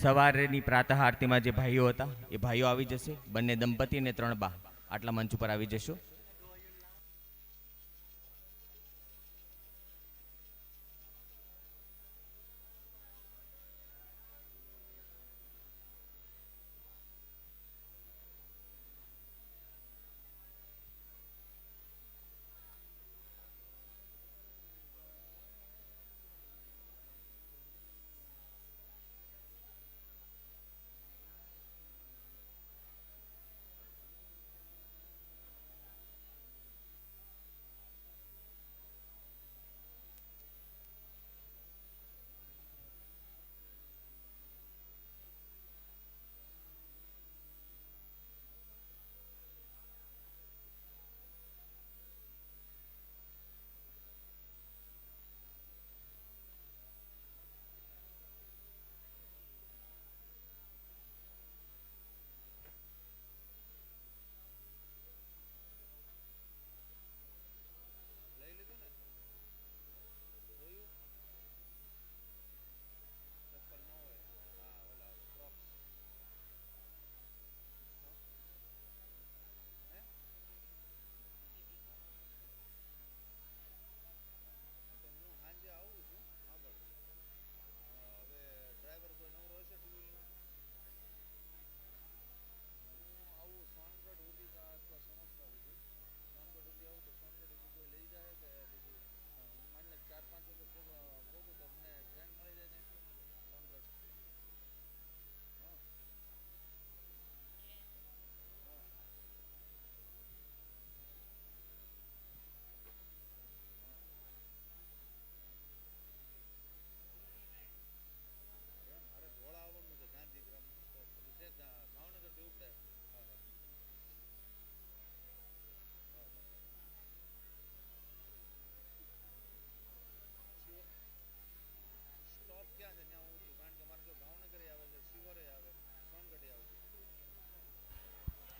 સવારની પ્રાતઃ આરતીમાં જે ભાઈઓ હતા, એ ભાઈઓ આવી જશે. બંને દંપતી અને ત્રણ બા. આટલા મંચ ઉપર આવી જશો.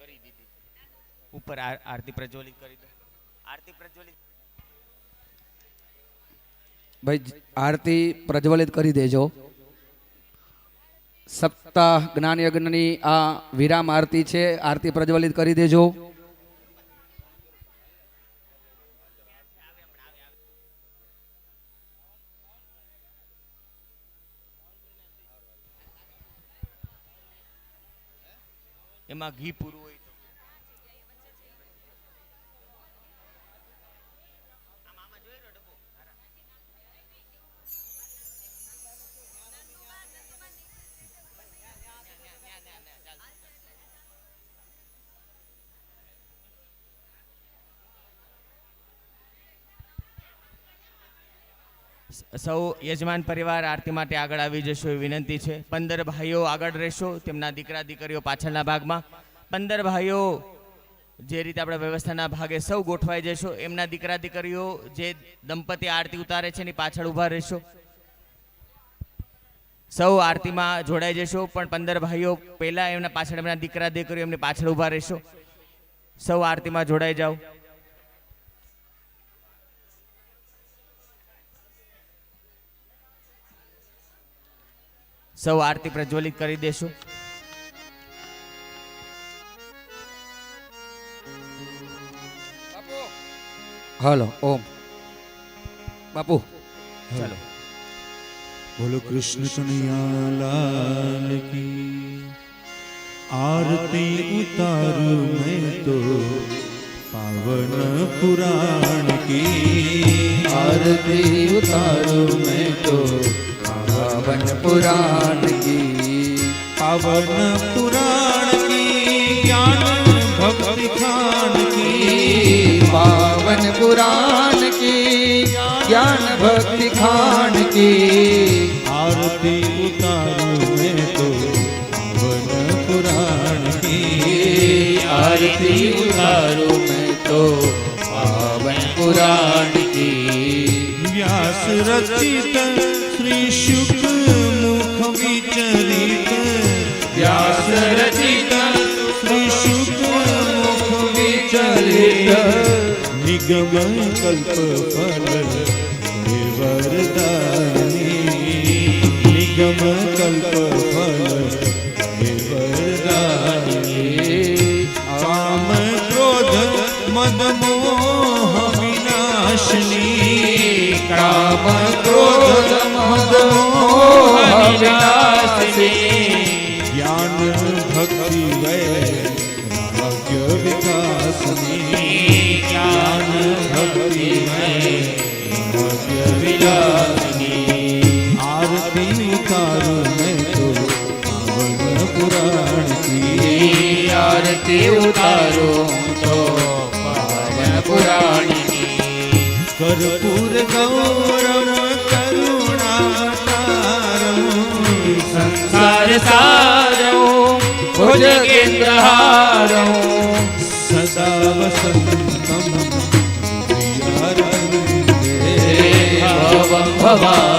કરી દીધી ઉપર આરતી પ્રજ્વલિત કરી દો. આરતી પ્રજ્વલિત. ભાઈ આરતી પ્રજ્વલિત કરી દેજો. સપ્તાહ જ્ઞાન યજ્ઞની આ વિરામ આરતી છે. આરતી પ્રજ્વલિત કરી દેજો. એમાં ઘી પૂરું હોય સૌ યજમાન પરિવાર આરતી માટે આગળ આવી જશો એ વિનંતી છે. પંદર ભાઈઓ આગળ રહેશો, તેમના દીકરા દીકરીઓ પાછળના ભાગમાં. પંદર ભાઈઓ જે રીતે આપણે વ્યવસ્થાના ભાગે સૌ ગોઠવાઈ જશો, એમના દીકરા દીકરીઓ જે દંપતી આરતી ઉતારે છે એની પાછળ ઊભા રહેશો. સૌ આરતીમાં જોડાઈ જશો, પણ પંદર ભાઈઓ પહેલા એમના પાછળ એમના દીકરા દીકરીઓ એમની પાછળ ઊભા રહેશો. સૌ આરતીમાં જોડાઈ જાઓ. સૌ આરતી પ્રજ્વલિત કરી દેશું. હલો ઓમ. બાપુ. ચલો. બોલો કૃષ્ણ કનૈયા લાલ કી. આરતી ઉતારું મેં તો પાવન પુરાણ કી. આરતી ઉતારું મેં તો પાવન પુરાણ કી પાવન પુરાણ કી જ્ઞાન ભક્તિ ખાન કી પાવન પુરાણ કી જ્ઞાન ભક્તિ ખાન કી આરતી ઉતારું મેં તો પાવન પુરાણ કી આરતી ઉતારું મેં તો પાવન પુરાણ કી વ્યાસ રચિત શ્રી નિગમ કલ્પ ફલ વરદાની નિગમ કલ્પ ફલ વરદાની કામ ક્રોધ મદ મોહ વિનાશની કામ ક્રોધ મદ વિનાશની જ્ઞાન ભક્તિ વૈરાગ્ય વિકાસની ઉતારો. તો પાવન પુરાણી કર્પૂર ગૌરવ કરુણાતારમ સંસાર સારો ભુજ કેન્દ્ર હારો સદા વસંતમ પ્રિયારવિંદે. ભવં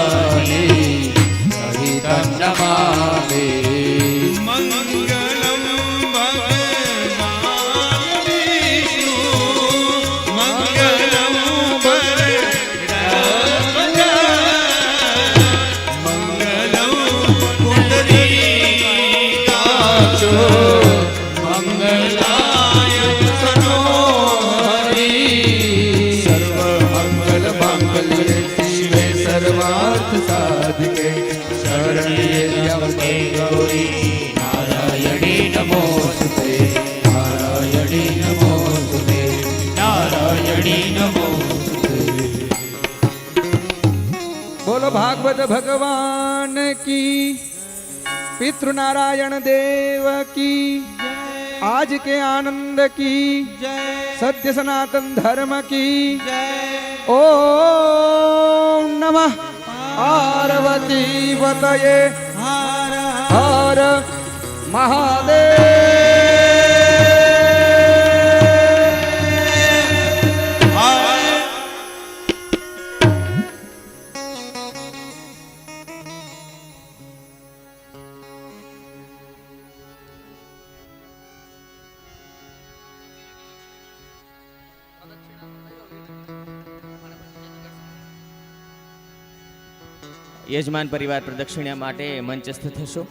बोलो भागवत भगवान की पितृ नारायण देव की आज के आनंद की सत्य सनातन धर्म की। ओम नमः। पार्वती वतये। હર મહાદેવ યજમાન પરિવાર પ્રદક્ષિણા માટે મંચસ્થ થશો.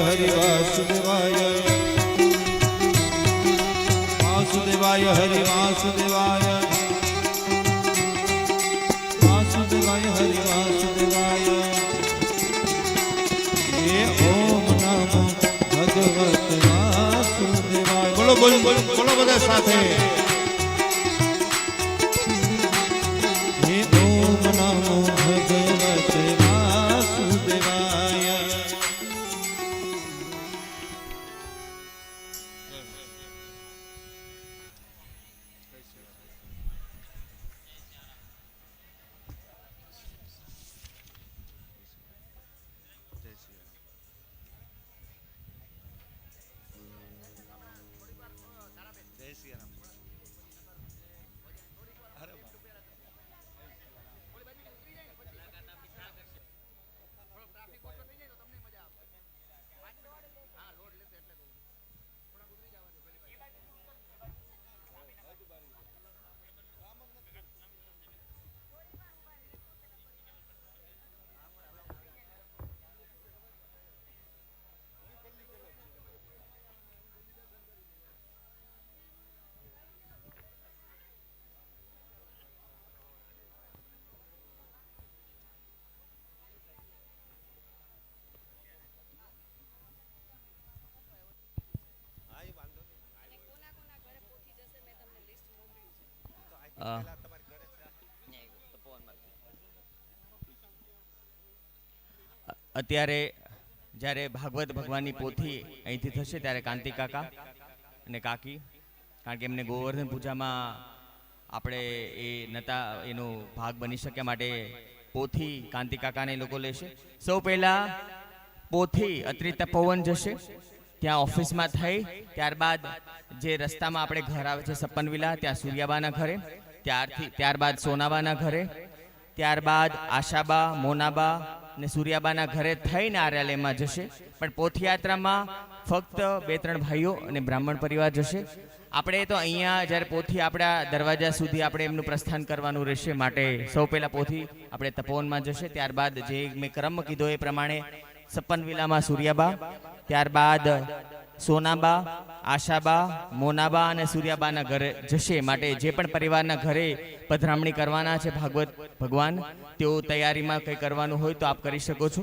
વાસુદેવાય હરિ વાસુદેવાય હરિ વાસુદેવાય વાસુદેવાય હરિ વાસુદેવાય એ ઓમ નમો ભગવતે વાસુદેવાય બોલો બોલો બોલો બધા સાથે અત્યારે જ્યારે ભાગવત ભગવાનની પોથી અહીંથી થશે ત્યારે કાંતિ કાકા અને કાકી, કારણ કે એમને ગોવર્ધન પૂજામાં આપણે એ નતા, એનો ભાગ બની શક્યા માટે પોથી કાંતિ કાકાને લોકો લેશે. સૌ પહેલા પોથી અત્રિ તપોવન જશે, ત્યાં ઓફિસમાં થઈ, ત્યારબાદ જે રસ્તામાં આપણે ઘર આવે છે સપન વિલા ત્યાં સૂર્યાબાના ઘરે ત્યારથી ત્યારબાદ સોનાબાના ઘરે, ત્યારબાદ આશાબા, મોનાબા ને સૂર્યાબાના ઘરે થઈને આર્યાલયમાં જશે. પણ પોથયાત્રામાં ફક્ત બે ત્રણ ભાઈઓ અને બ્રાહ્મણ પરિવાર જશે. આપણે તો અહીંયા જ્યારે પોથી આપણા દરવાજા સુધી આપણે એમનું પ્રસ્થાન કરવાનું રહેશે માટે સૌ પહેલાં પોથી આપણે તપોવનમાં જશે. ત્યારબાદ જે મેં ક્રમ કીધો એ પ્રમાણે સપન વિલામાં સૂર્યાબા, ત્યારબાદ સોનાબા, આશાબા, મોનાબા અને સૂર્યાબાના ઘરે જશે માટે જે પણ પરિવારના ઘરે પધરામણી કરવાના છે ભાગવત ભગવાન, તેઓ તૈયારીમાં કંઈ કરવાનું હોય તો આપ કરી શકો છો.